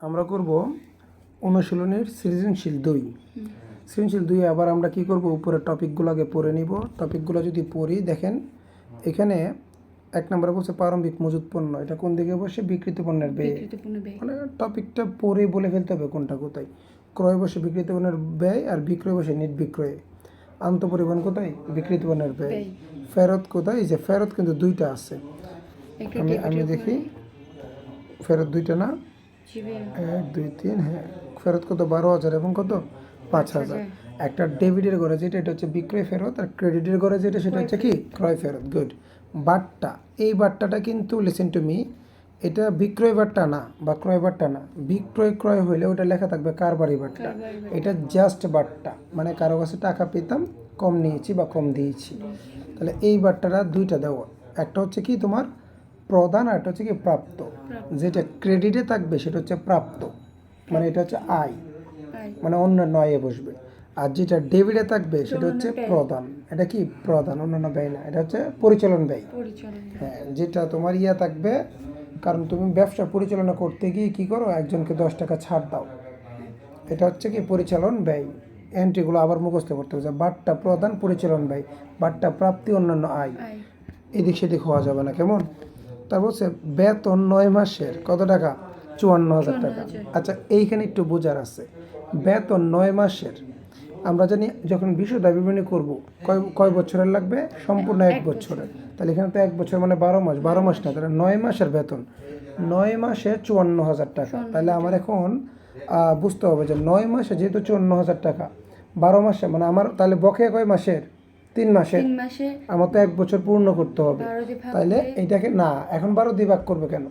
আমরা করব অনুশীলনের সৃজনশীল দুই। সৃজনশীল দুই আবার আমরা কি করব? উপরে টপিকগুলো আগে পড়ে নিব। টপিকগুলো যদি পড়ি দেখেন এখানে এক নম্বরে বলছে প্রারম্ভিক মজুত পণ্য। এটা কোন দিকে বসে? বিকৃত পণ্যের ব্যয়। মানে টপিকটা পড়ে বলে ফেলতে হবে কোনটা কোথায়। ক্রয় বসে বিকৃত পণ্যের ব্যয় আর বিক্রয় বসে নিট বিক্রয়ে। আন্তঃপরিবহন কোথায়? বিকৃত পণ্যের ব্যয়। ফেরত কোথায়? এই যে ফেরত কিন্তু দুইটা আছে। আমি আমি দেখি। ফেরত দুইটা না? এক দুই তিন হ্যাঁ ফেরত কত? বারো হাজার এবং কত? পাঁচ হাজার। একটা ডেবিটের ঘরে যেটা এটা হচ্ছে বিক্রয় ফেরত আর ক্রেডিটের ঘরে যেটা সেটা হচ্ছে কি? ক্রয় ফেরত গুড বাট্টা এই বাট্টাটা কিন্তু লিসেন টু মি এটা বিক্রয় বাট্টা না বা ক্রয় বাট্টা না। বিক্রয় ক্রয় হইলে ওটা লেখা থাকবে কারবারি বাট্টা। এটা জাস্ট বাট্টা মানে কারও কাছে টাকা পেতাম কম নিয়েছি বা কম দিয়েছি। তাহলে এই বাট্টাটা দুইটা দেওয়া। একটা হচ্ছে কি তোমার? প্রদান আর একটা হচ্ছে কি প্রাপ্ত। যেটা ক্রেডিটে থাকবে সেটা হচ্ছে প্রাপ্ত। মানে এটা হচ্ছে আয়। মানে অন্য নয়ে বসবে। আর যেটা ডেবিটে থাকবে সেটা হচ্ছে প্রদান এটা কি প্রদান অন্যান্য ব্যয় না। এটা হচ্ছে পরিচালন ব্যয়। হ্যাঁ যেটা তোমার ইয়া থাকবে কারণ তুমি ব্যবসা পরিচালনা করতে গিয়ে কি করো একজনকে দশ টাকা ছাড় দাও। এটা হচ্ছে কি পরিচালন ব্যয়। এন্ট্রিগুলো আবার মুখস্থ করতে হবে বাট্টা প্রদান পরিচালন ব্যয় বাট্টা প্রাপ্তি অন্যান্য আয়। এদিক সেদিক হওয়া যাবে না। কেমন? তারপর হচ্ছে বেতন নয় মাসের কত টাকা? চুয়ান্ন হাজার টাকা। আচ্ছা এইখানে একটু বোঝার আছে। বেতন নয় মাসের আমরা জানি যখন বিশদ বিবরণী করব কয় কয় বছরের লাগবে? সম্পূর্ণ এক বছরের। তাহলে এখানে তো এক বছর মানে বারো মাস বারো মাস না তাহলে নয় মাসের বেতন। নয় মাসে চুয়ান্ন হাজার টাকা। তাহলে আমার এখন বুঝতে হবে যে নয় মাসে যেহেতু চুয়ান্ন হাজার টাকা বারো মাসে মানে আমার তাহলে বকেয়া কয় মাসের? তিন মাসে আমার তো এক বছর পূর্ণ করতে হবে। তাইলে এইটাকে না এখন বারো দিয়ে ভাগ করবে কেন?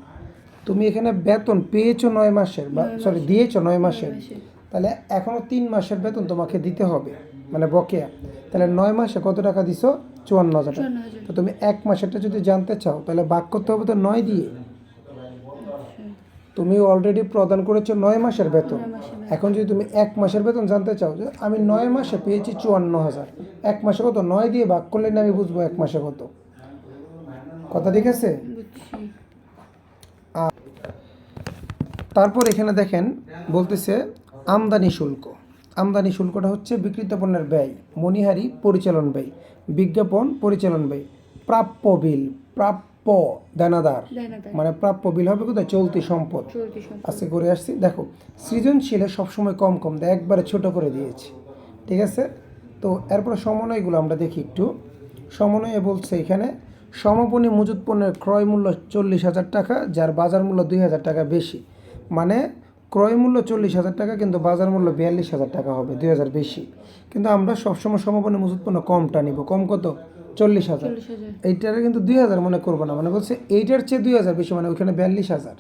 তুমি এখানে বেতন পেয়েছ নয় মাসের বা সরি দিয়েছ নয় মাসের। তাহলে এখনও তিন মাসের বেতন তোমাকে দিতে হবে মানে বকেয়া। তাহলে নয় মাসে কত টাকা দিছো? চুয়ান্ন হাজার টাকা। তো তুমি এক মাসেরটা যদি জানতে চাও তাহলে ভাগ করতে হবে তো নয় দিয়ে। তুমি অলরেডি প্রদান করেছ নয় মাসের বেতন। এখন যদি তুমি এক মাসের বেতন জানতে চাও যে আমি নয় মাসে পেয়েছি চুয়ান্ন হাজার এক মাসে কত? নয় দিয়ে ভাগ করলে না আমি বুঝব এক মাসে কত। কথা ঠিক আছে? তারপর এখানে দেখেন বলতেছে আমদানি শুল্ক। আমদানি শুল্কটা হচ্ছে বিক্রিত পণ্যের ব্যয় মণিহারি পরিচালন ব্যয় বিজ্ঞাপন পরিচালন ব্যয় প্রাপ্য বিল প্রাপ্য দানাদার। মানে প্রাপ্য বিল হবে কোথায়? চলতি সম্পদ। আজকে করে আসছি। দেখো সৃজনশীলে সবসময় কম কম দেয় একবারে ছোট করে দিয়েছি। ঠিক আছে? তো এরপর সমন্বয়গুলো আমরা দেখি একটু। সমন্বয়ে বলছে এখানে সমাপনী মজুত পণ্যের ক্রয় মূল্য চল্লিশ হাজার টাকা যার বাজার মূল্য দুই হাজার টাকা বেশি। মানে ক্রয় মূল্য চল্লিশ হাজার টাকা কিন্তু বাজার মূল্য বিয়াল্লিশ হাজার টাকা হবে দুই হাজার বেশি। কিন্তু আমরা সবসময় সমাপনী মজুত পণ্য কমটা নিব। কম কত? চল্লিশ হাজার। এইটার কিন্তু দুই হাজার মনে করব না মানে বলছে এইটার চেয়ে দুই হাজার বেশি মানে ওইখানে বিয়াল্লিশ হাজার।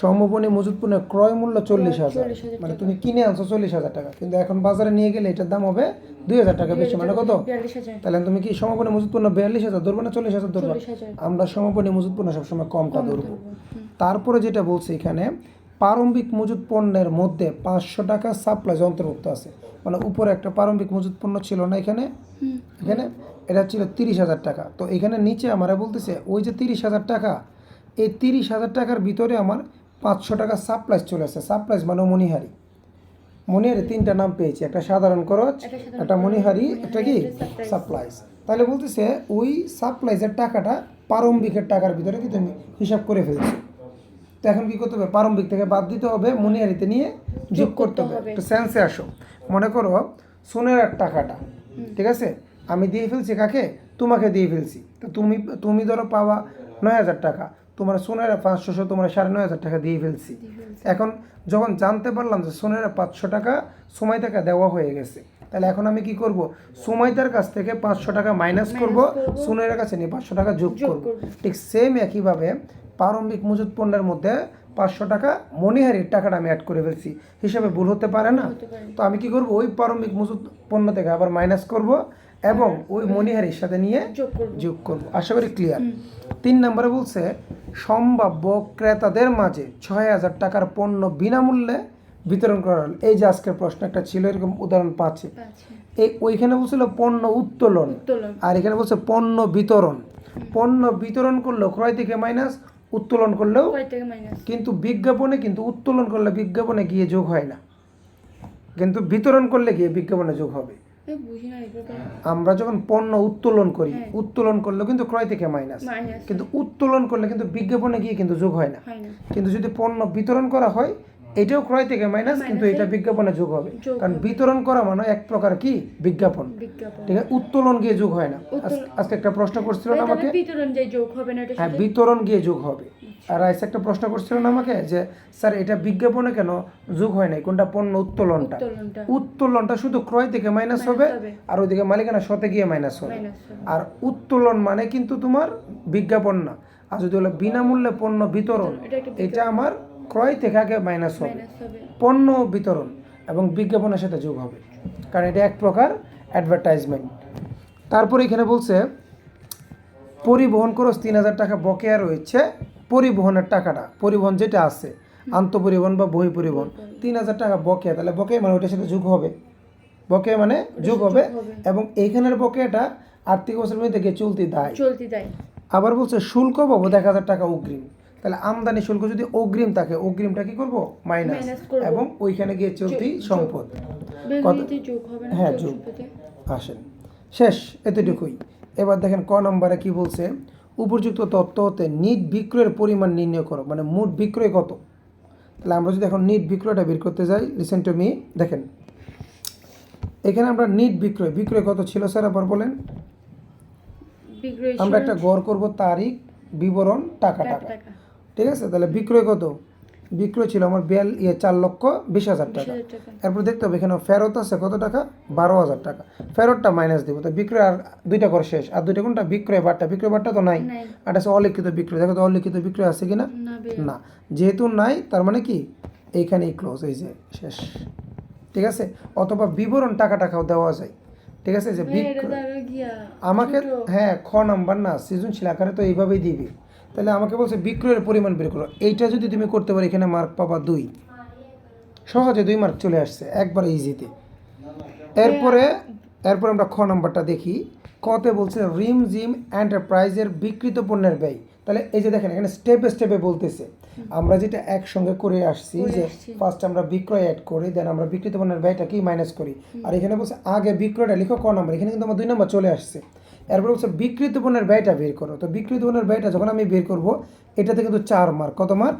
সমপনী মজুত পণ্যের ক্রয় মূল্য চল্লিশ হাজার। মানে তুমি কিনে আনছো চল্লিশ হাজার টাকা কিন্তু এখন বাজারে নিয়ে গেলে এটার দাম হবে দুই হাজার টাকা বেশি মানে কত? তাহলে তুমি কি সমপনী মজুত পণ্য বিয়াল্লিশ হাজার ধরবো না চল্লিশ হাজার ধরবো? আমরা সমপনী মজুত পণ্য সবসময় কমটা ধরবো। তারপরে যেটা বলছি এখানে প্রারম্ভিক মজুত পণ্যের মধ্যে পাঁচশো টাকা সাপ্লাই অন্তর্ভুক্ত আছে। মানে উপরে একটা প্রারম্ভিক মজুত পণ্য ছিল না এখানে? এখানে? এটা ছিল তিরিশ হাজার টাকা। তো এখানে নিচে আমারা বলতেছে ওই যে তিরিশ হাজার টাকা এই তিরিশ হাজার টাকার ভিতরে আমার পাঁচশো টাকা সাপ্লাইজ চলে আসছে। সাপ্লাইজ মানে মণিহারি মণিহারি তিনটা নাম পেয়েছি একটা সাধারণ খরচ একটা মণিহারি একটা কি? সাপ্লাইজ তাহলে বলতেছে ওই সাপ্লাইজের টাকাটা প্রারম্ভিকের টাকার ভিতরে কি তুমি হিসাব করে ফেলছো? তো এখন কি করতে হবে? প্রারম্ভিক থেকে বাদ দিতে হবে মণিহারিতে নিয়ে যোগ করতে হবে। হবে। একটু সেন্সে আসো। মনে করো সোনের টাকাটা ঠিক আছে? আমি দিয়ে ফেলছি কাকে? তোমাকে দিয়ে ফেলছি। তো তুমি তুমি ধরো পাওয়া নয় হাজার টাকা তোমার সোনের পাঁচশোশো তোমার সাড়ে নয় হাজার টাকা দিয়ে ফেলছি। এখন যখন জানতে পারলাম যে সোনের পাঁচশো টাকা সময় টাকা দেওয়া হয়ে গেছে তাহলে এখন আমি কি করব? সময়তার কাছ থেকে পাঁচশো টাকা মাইনাস করব সুনয়ের কাছে নিয়ে পাঁচশো টাকা যোগ করব। ঠিক সেম একইভাবে প্রারম্ভিক মজুত পণ্যের মধ্যে পাঁচশো টাকা মণিহারির টাকাটা আমি অ্যাড করে ফেলছি। হিসাবে ভুল হতে পারে না। তো আমি কি করব? ওই প্রারম্ভিক মজুত পণ্য থেকে আবার মাইনাস করব এবং ওই মনিহারির সাথে নিয়ে যোগ করব। যোগ করব। আশা করি ক্লিয়ার তিন নম্বরে বলছে সম্ভাব্য ক্রেতাদের মাঝে ছয় হাজার টাকার পণ্য বিনামূল্যে বিতরণ করা হলো। এই যে আজকের প্রশ্ন একটা ছিল এরকম উদাহরণ পাচ্ছে। এই ওইখানে বলছিল পণ্য উত্তোলন আর এখানে বলছে পণ্য বিতরণ। পণ্য বিতরণ করল ক্রয় থেকে মাইনাস উত্তোলন করলেও কিন্তু বিজ্ঞাপনে কিন্তু উত্তোলন করলে বিজ্ঞাপনে গিয়ে যোগ হয় না। কিন্তু বিতরণ করলে গিয়ে বিজ্ঞাপনে যোগ হবে। আমরা যখন পণ্য উত্তোলন করি হ্যাঁ। উত্তোলন করলেও কিন্তু ক্রয় থেকে মাইনাস কিন্তু উত্তোলন করলে কিন্তু বিজ্ঞাপনে গিয়ে কিন্তু যোগ হয় না। কিন্তু যদি পণ্য বিতরণ করা হয় এটাও ক্রয় থেকে মাইনাস কিন্তু এটা বিজ্ঞাপনে যোগ হবে। কারণ বিতরণ করা মানে এক প্রকার কি? বিজ্ঞাপন। ঠিক আছে? উত্তোলন গিয়ে যোগ হয় না। আজকে একটা প্রশ্ন করছিল না আমাকে। বিতরণ যে যোগ হবে না হ্যাঁ বিতরণ গিয়ে যোগ হবে। আর আইসা একটা প্রশ্ন করছিল না আমাকে যে স্যার এটা বিজ্ঞাপনে কেন যোগ হয় নাই? কোনটা পণ্য উত্তোলনটা? উত্তোলনটা। শুধু ক্রয় থেকে মাইনাস হবে। আর ওইদিকে মালিকানা শতে গিয়ে মাইনাস হবে। আর উত্তোলন মানে কিন্তু তোমার বিজ্ঞাপন না। আর যদি হলো বিনামূল্যে পণ্য বিতরণ এটা আমার ক্রয় থেকে আগে মাইনাস হবে। পণ্য বিতরণ এবং বিজ্ঞাপনের সাথে যোগ হবে। কারণ এটা এক প্রকার অ্যাডভার্টাইজমেন্ট তারপরে এখানে বলছে পরিবহন খরচ তিন হাজার টাকা বকেয়া রয়েছে। পরিবহনের টাকাটা পরিবহন যেটা আছে আন্তঃপরিবহন বা বহি পরিবহন তিন হাজার টাকা বকেয়া। তাহলে বকেয়া মানে ওইটার সাথে যোগ হবে। বকেয়া মানে যোগ হবে। এবং এইখানের বকেয়াটা আর্থিক বছরের মধ্যে গিয়ে চলতি দায়। চলতি দেয়। আবার বলছে শুল্ক পাবো এক হাজার টাকা অগ্রিম। তাহলে আমদানি শুল্ক যদি অগ্রিম থাকে অগ্রিমটা কি করব? মাইনাস এবং ওইখানে গিয়ে চলতি সম্পদ। হ্যাঁ, যোগ। আসেন। শেষ এতটুকুই। এবার দেখেন ক নম্বরে কি বলছে? উপযুক্ত তথ্য হতে নিট বিক্রয়ের পরিমাণ নির্ণয় করো। মানে মোট বিক্রয় কত? তাহলে আমরা যদি এখন নিট বিক্রয়টা বের করতে যাই লিসেন টু মি দেখেন। এখানে আমরা নিট বিক্রয় বিক্রয় কত ছিল স্যার আবার বলেন? আমরা একটা গড় করব তারিখ বিবরণ টাকা। টাকা। ঠিক আছে? তাহলে বিক্রয় কত? বিক্রয় ছিল আমার বিয়াল ইয়ে চার লক্ষ বিশ হাজার টাকা। এরপর দেখতে হবে এখানে ফেরত আছে কত টাকা? বারো হাজার টাকা। ফেরতটা মাইনাস দিব। তো বিক্রয় আর দুইটা করে শেষ। আর দুইটা কোনটা? বিক্রয় বারটা। বিক্রয় বারটা তো নাই। নাই। আর আছে অলিখিত বিক্রয়। দেখো তো অলিখিত বিক্রয় আছে কি না না। যেহেতু নাই তার মানে কি? এইখানেই ক্লোজ এই যে শেষ। ঠিক আছে? অথবা বিবরণ টাকা টাকাও দেওয়া যায়। ঠিক আছে? যে বিক্রয় আমাকে হ্যাঁ খ নাম্বার না সৃজনশীল আকারে তো এইভাবেই দিবি। তাহলে আমাকে বলছে বিক্রয়ের পরিমাণ বের করো। এইটা যদি তুমি করতে পারো এখানে মার্ক পাবা দুই। সহজে দুই মার্ক চলে আসছে একবার ইজিতে এরপরে এরপর আমরা খ নাম্বারটা দেখি। কতে বলছে রিম জিম এন্টারপ্রাইজের বিকৃত পণ্যের ব্যয়। তাহলে এই যে দেখেন এখানে স্টেপে স্টেপে বলতেছে। আমরা যেটা একসঙ্গে করে আসছি যে। ফার্স্ট আমরা বিক্রয় অ্যাড করি দেন আমরা বিকৃত পণ্যের ব্যয়টা কি মাইনাস করি। আর এখানে বলছে আগে বিক্রয়টা লিখো ক নাম্বার। এখানে কিন্তু আমার দুই নাম্বার চলে আসছে। এরপর বলছে বিকৃত পণ্যের ব্যয়টা বের করো। তো বিকৃত পণ্যের ব্যয়টা যখন আমি বের করব এটাতে কিন্তু চার মার্ক কত মার্ক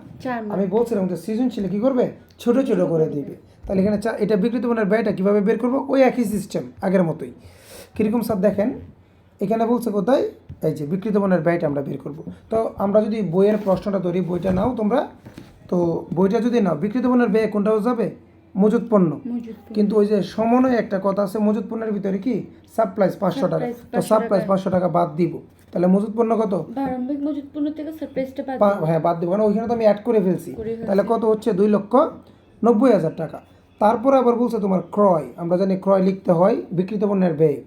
আমি বলছিলাম যে সৃজনশীল কি করবে? ছোট ছোট করে দিবে। তাহলে এখানে এটা বিকৃত পণ্যের ব্যয়টা কীভাবে বের করব? ওই একই সিস্টেম আগের মতোই। কীরকম স্যার দেখেন? এখানে বলছে কোথায়? এই যে বিকৃত পণ্যের ব্যয়টা আমরা বের করব। তো আমরা যদি বইয়ের প্রশ্নটা ধরি বইটা নাও তোমরা। তো বইটা যদি নাও বিকৃত পণ্যের ব্যয় কোনটা যাবে? মজুত পণ্য। কিন্তু ওই যে সমন্বয়ে একটা কথা আছে মজুত পণ্যের ভিতরে কি? সাপ্লাইস পাঁচশো টাকা। তো 500 সাপ্লাইস পাঁচশো টাকা বাদ দিব। তাহলে মজুত পণ্য কত? প্রারম্ভিক মজুদ পণ্য থেকে পাচ্ছি হ্যাঁ বাদ দিব মানে ওইখানে তো আমি অ্যাড করে ফেলছি। তাহলে কত হচ্ছে? দুই লক্ষ নব্বই হাজার টাকা। তারপরে আবার বলছে তোমার ক্রয়। আমরা জানি ক্রয় লিখতে হয় বিকৃত পণ্যের ব্যয়।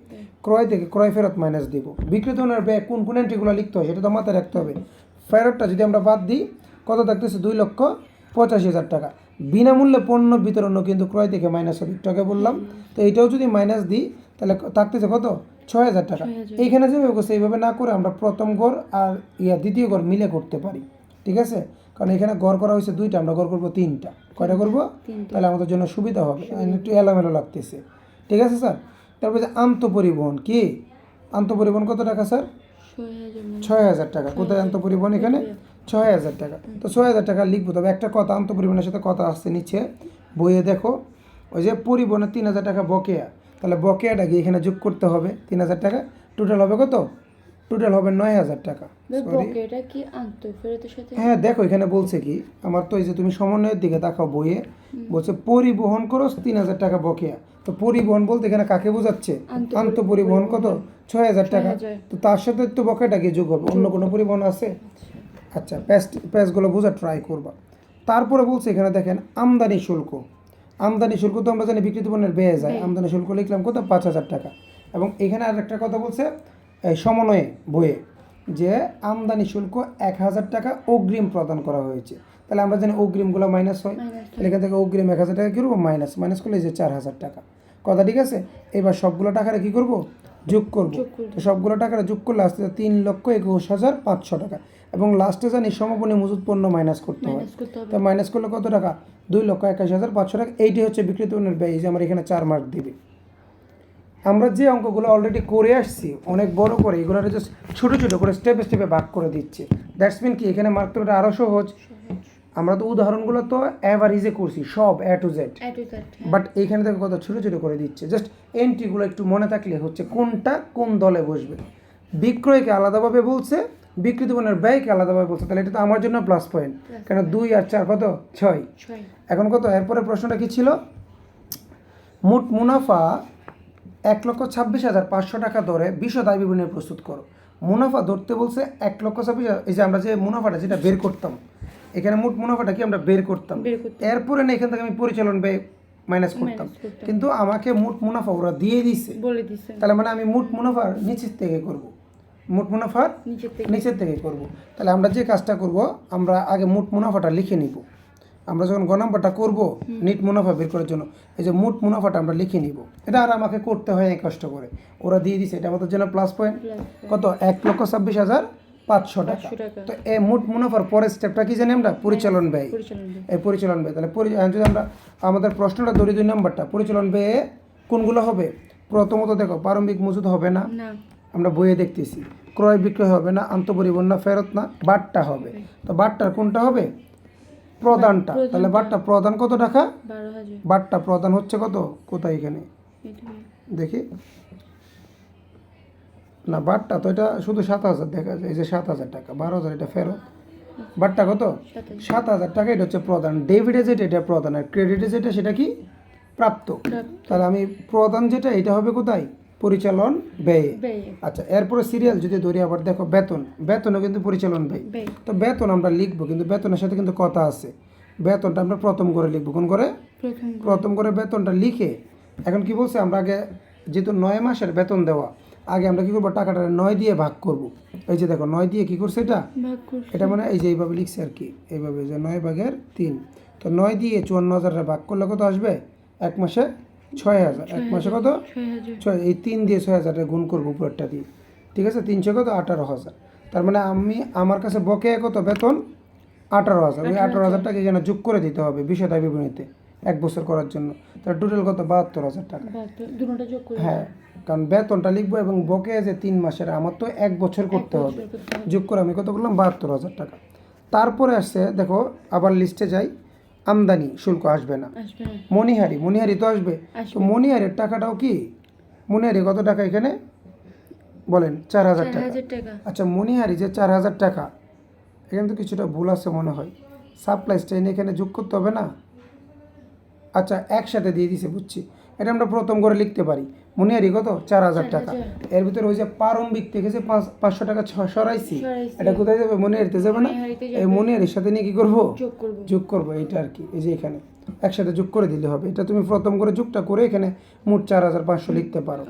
ক্রয় থেকে ক্রয় ফেরত মাইনাস দিব। বিকৃত পণ্যের ব্যয় কোন কোন এন্ট্রিগুলো লিখতে হয় সেটা তো মাথায় রাখতে হবে। ফেরতটা যদি আমরা বাদ দিই কত থাকতেছে? দুই লক্ষ পঁচাশি হাজার টাকা। বিনামূল্যে পণ্য বিতরণও কিন্তু ক্রয় থেকে মাইনাস হবে। একটু বললাম? তো এটাও যদি মাইনাস দিই তাহলে থাকতেছে কত? ছয় হাজার টাকা। 6,000 এইখানে যেভাবে করছে এইভাবে না করে আমরা প্রথম গড় আর ইয়া দ্বিতীয় গড় মিলে করতে পারি। ঠিক আছে? কারণ এখানে গড় করা হয়েছে দুইটা আমরা গড় করব তিনটা। কয়টা করব? তাহলে আমাদের জন্য সুবিধা হবে। একটু এলোমেলো লাগতেছে। ঠিক আছে স্যার? তারপরে যে আন্তঃপরিবহন কি? আন্তঃপরিবহন কত টাকা স্যার? ছয় হাজার ছয় হাজার টাকা। কোথায় আন্তঃপরিবহন এখানে। ছয় হাজার টাকা। তো ছয় হাজার টাকা লিখব তবে একটা কথা আন্তঃপরিবহনের সাথে কথা আসছে নিচে। বইয়ে দেখো ওই যে পরিবহনে তিন হাজার টাকা বকেয়া। তাহলে বকেয়াটা কি এখানে যোগ করতে হবে? তিন হাজার টাকা। টোটাল হবে কত? টোটাল হবে নয় হাজার টাকা। হ্যাঁ দেখো এখানে বলছে কি আমার তো এই যে তুমি সমন্বয়ের দিকে তাকাও বইয়ে বলছে পরিবহন খরচ তিন হাজার টাকা বকেয়া। তো পরিবহন বলতে এখানে কাকে বোঝাচ্ছে? আন্ত পরিবহন কত? ছয় হাজার টাকা। তো তার সাথে তো বকেয়াটা কি যোগ হবে? অন্য কোনো পরিবহন আছে? আচ্ছা প্যাস প্যাসগুলো বোঝা ট্রাই করবা। তারপরে বলছে এখানে দেখেন আমদানি শুল্ক। আমদানি শুল্ক তো আমরা জানি বিক্রিত পণ্যের ব্যয় যায়। আমদানি শুল্ক লিখলাম কত? পাঁচ হাজার টাকা। এবং এখানে আর একটা কথা বলছে সমন্বয়ে বইয়ে যে আমদানি শুল্ক এক হাজার টাকা অগ্রিম প্রদান করা হয়েছে। তাহলে আমরা জানি অগ্রিমগুলো মাইনাস হয়। তাহলে এখান থেকে অগ্রিম এক হাজার টাকা কী করব? মাইনাস মাইনাস করলে যে চার হাজার টাকা। কথা ঠিক আছে? এবার সবগুলো টাকারে কী করব? যোগ করব। তো সবগুলো টাকাটা যোগ করলে আসতে তিন লক্ষ একুশ হাজার পাঁচশো টাকা। এবং লাস্টে জানি সমাপনী মজুদ পণ্য মাইনাস করতে হয়। তো মাইনাস করলে কত টাকা? দুই লক্ষ একাশি হাজার পাঁচশো টাকা। এইটি হচ্ছে বিক্রিত পণ্যের ব্যয়। যে আমার এখানে চার মার্ক দিবে। আমরা যে অঙ্কগুলো অলরেডি করে আসছি অনেক বড় করে এগুলো জাস্ট ছোটো ছোটো করে স্টেপে স্টেপে ভাগ করে দিচ্ছে। দ্যাটস মিন কি? এখানে মার্ক তোলাটা আরও সহজ। আমরা তো উদাহরণগুলো তো অ্যাভারেজে করছি সব এ টু জেড বাট এইখানে দেখো কত ছোটো ছোটো করে দিচ্ছে। জাস্ট এন্ট্রিগুলো একটু মনে থাকলে হচ্ছে কোনটা কোন দলে বসবে। বিক্রয়কে আলাদাভাবে বলছে বিক্রিত পণ্যের ব্যয়কে আলাদাভাবে বলছে। তাহলে এটা তো আমার জন্য প্লাস পয়েন্ট কেন দুই আর চার কত? ছয়। এখন কত? এরপরে প্রশ্নটা কি ছিল? মোট মুনাফা এক লক্ষ ছাব্বিশ হাজার পাঁচশো টাকা ধরে বিশদ আয় বিবরণী প্রস্তুত করো। মুনাফা ধরতে বলছে এক লক্ষ ছাব্বিশ হাজার। এই যে আমরা যে মুনাফাটা যেটা বের করতাম এখানে মোট মুনাফাটা কি আমরা বের করতাম? এরপরে না এখান থেকে আমি পরিচালন ব্যয় মাইনাস করতাম। কিন্তু আমাকে মোট মুনাফা ওরা দিয়ে দিছে তাহলে মানে আমি মোট মুনাফার নিচের থেকে করব। মোট মুনাফার নিচের থেকে। করব। তাহলে আমরা যে কাজটা করব আমরা আগে মোট মুনাফাটা লিখে নিব। আমরা যখন গ নাম্বারটা করব নিট মুনাফা বের করার জন্য এই যে মোট মুনাফাটা আমরা লিখে নিব। এটা আর আমাকে করতে হয় কষ্ট করে। ওরা দিয়ে দিছে এটা আমাদের জন্য প্লাস পয়েন্ট কত? এক লক্ষ ছাব্বিশ হাজার পাঁচশো টাকা। তো এই মোট মুনাফার পরের স্টেপটা কি জানি আমরা? পরিচালন ব্যয়। এই পরিচালন ব্যয়। তাহলে যদি আমরা আমাদের প্রশ্নটা ধরি দুই নম্বরটা পরিচালন ব্যয়ে কোনগুলো হবে? প্রথমত দেখো প্রারম্ভিক মজুদ হবে না। আমরা বইয়ে দেখতেছি ক্রয় বিক্রয় হবে না আন্তঃপরিবহন না ফেরত না বাটটা হবে। তো বাটটার কোনটা হবে? প্রদানটা। তাহলে বাটটা প্রদান কত টাকা? বাটটা প্রদান হচ্ছে কত? কোথায় এখানে। দেখি। না বাটটা তো এটা শুধু সাত হাজার দেখা যায় এই যে সাত হাজার টাকা বারো হাজার এটা ফেরত। বাটটা কত? সাত হাজার টাকা এটা হচ্ছে প্রধান ডেবিটে যেটা এটা প্রধান আর ক্রেডিটে যেটা সেটা কি? প্রাপ্ত। তাহলে আমি প্রধান যেটা এটা হবে কোথায়? পরিচালন ব্যয়ে। আচ্ছা এরপরে সিরিয়াল যদি ধরি আবার দেখো বেতন। বেতনও কিন্তু পরিচালন ব্যয়। তো বেতন আমরা লিখব কিন্তু বেতনের সাথে কিন্তু কথা আছে। বেতনটা আমরা প্রথম করে লিখব। কোন করে। প্রথম করে বেতনটা লিখে এখন কি বলছে? আমরা আগে যেহেতু নয় মাসের বেতন দেওয়া আগে আমরা কি করব? টাকাটা নয় দিয়ে ভাগ করব। এই যে দেখো নয় দিয়ে কি করছে এটা? এটা মানে এই যে এইভাবে লিখছে আর কি। এইভাবে যে নয় ভাগের তিন। তো নয় দিয়ে চুয়ান্ন হাজারটা ভাগ করলে কত আসবে? এক মাসে ছয় হাজার। এক মাসে কত? ছয় এই তিন দিয়ে ছয় হাজারটা গুণ করব উপরেরটা দিয়ে। ঠিক আছে? তিনশো কত? আঠারো হাজার। তার মানে আমি আমার কাছে বকেয়া কত? বেতন আঠারো হাজার। ওই আঠারো হাজার। টাকা এখানে যোগ করে দিতে হবে বিষয়টা বিবরণীতে এক বছর করার জন্য। তার টোটাল কত? বাহাত্তর হাজার টাকা। হ্যাঁ কারণ বেতনটা লিখব এবং বকেয়া যে তিন মাসের আমার তো এক বছর করতে হবে। যোগ করে আমি কত করলাম? বাহাত্তর হাজার টাকা। তারপরে আসছে দেখো আবার লিস্টে যাই। আমদানি শুল্ক আসবে না। মণিহারি মণিহারি তো আসবে। তো আসবে। মণিহারের টাকাটাও কি? মণিহারি কত টাকা এখানে? বলেন চার হাজার টাকা। আচ্ছা মণিহারি যে চার হাজার টাকা এখানে তো কিছুটা ভুল আছে মনে হয়। সাপ্লাই স্টেন এখানে যোগ করতে হবে না? আচ্ছা একসাথে দিয়ে দিছে বুঝছি। এটা আমরা প্রথম করে লিখতে পারি। মণিহারি কত চার হাজার টাকা। এর ভিতরে ওই যে প্রারম্ভিক থেকে যে পাঁচ পাঁচশো টাকা সরাইছি। এটা কোথায় যাবে? মণিহারিতে যাবে না? এই মণিহারির সাথে নিয়ে কি করব? যোগ করব। এটা আর কি এই যে এখানে। একসাথে যোগ করে দিলে হবে। এটা তুমি প্রথম করে যোগটা করে এখানে মোট চার হাজার পাঁচশো লিখতে পারো।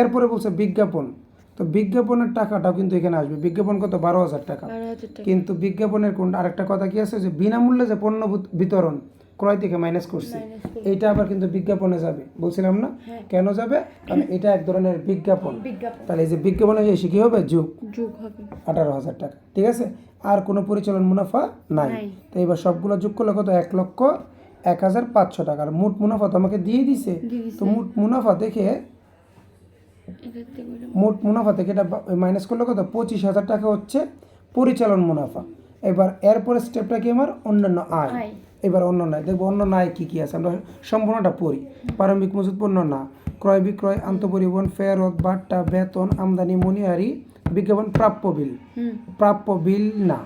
এরপরে বলছে বিজ্ঞাপন। তো বিজ্ঞাপনের টাকাটাও কিন্তু এখানে আসবে। বিজ্ঞাপন কত? বারো হাজার টাকা। বারো হাজার টাকা। কিন্তু বিজ্ঞাপনের কোন আরেকটা কথা কি আছে? যে বিনামূল্যে যে পণ্য বিতরণ ক্রয় থেকে মাইনাস করছে। এটা আবার কিন্তু বিজ্ঞাপনে যাবে। বলছিলাম না? হ্যাঁ। কেন যাবে? কারণ এটা এক ধরনের বিজ্ঞাপন। তাহলে এই যে বিজ্ঞাপনে এসে কি হবে? যুগ। যুগ হবে। আঠারো হাজার টাকা। ঠিক আছে? আর কোনো পরিচালন মুনাফা নাই। তো এবার সবগুলো যোগ করলে কত? এক লক্ষ এক হাজার পাঁচশো টাকা। আর মোট মুনাফা তো আমাকে দিয়ে দিছে। তো মোট মুনাফা দেখে মোট মুনাফা থেকে এটা মাইনাস করলে কত? পঁচিশ হাজার টাকা হচ্ছে পরিচালন মুনাফা। এবার এরপরে স্টেপটা কি আমার? অন্যান্য আয়। এবার অন্য নয় দেখব অন্য নয় কী কী আছে। আমরা সম্পূর্ণটা পড়ি। প্রারম্ভিক মজুদ পণ্য না। ক্রয় বিক্রয় আন্তঃপরিবহন ফেরত বাট্টা বেতন আমদানি মনিহারি বিজ্ঞাপন প্রাপ্য বিল। প্রাপ্য বিল না।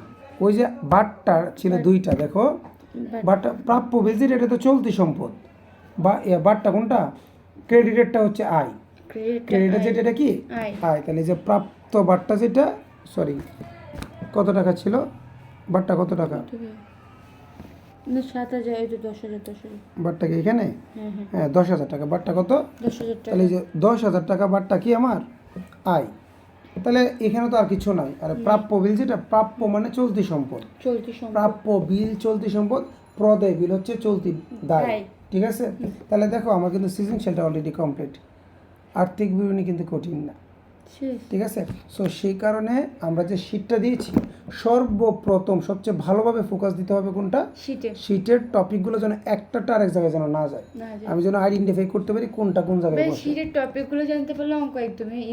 ওই যে বাট্টা ছিল দুইটা দেখো। বাট- বাট্টা প্রাপ্য বিল যেটা এটা তো চলতি সম্পদ। বা বাট্টা কোনটা? ক্রেডিটেরটা হচ্ছে আয়। ক্রেডিট ক্রেডিটের যেটা এটা কি? আয়। তাহলে যে প্রাপ্ত বাট্টা যেটা সরি কত টাকা ছিল? বাট্টা কত টাকা? সাত হাজার এই তো দশ হাজার দশ হাজার। বাট্টা কি এখানে? হ্যাঁ হ্যাঁ। হ্যাঁ দশ হাজার টাকা। বাট্টা কত? দশ হাজার টাকা। তাহলে এই যে দশ হাজার টাকা বাট্টা কি আমার? আয়। তাহলে এখানে তো আর কিছু নাই। আর প্রাপ্য বিল যেটা প্রাপ্য মানে চলতি সম্পদ। চলতি সম্পদ। প্রাপ্য বিল চলতি সম্পদ প্রদেয় বিল হচ্ছে চলতি দায়। ঠিক আছে? তাহলে দেখো আমার কিন্তু সৃজনশীলটা অলরেডি কমপ্লিট আর্থিক বিবরণী কিন্তু কঠিন না। ঠিক আছে? সো সেই কারণে আমরা যে শীটটা দিয়েছি সর্বপ্রথম সবচেয়ে ভালোভাবে ফোকাস দিতে হবে কোনটা? শীটে শীটের টপিকগুলো যেন একটাটা আরেক জায়গায় যেন না যায়। আমি যেন আইডেন্টিফাই করতে পারি কোনটা কোন জায়গায় শীতের টপিক শীটের টপিকগুলো জানতে পারলে অঙ্ক একদমই।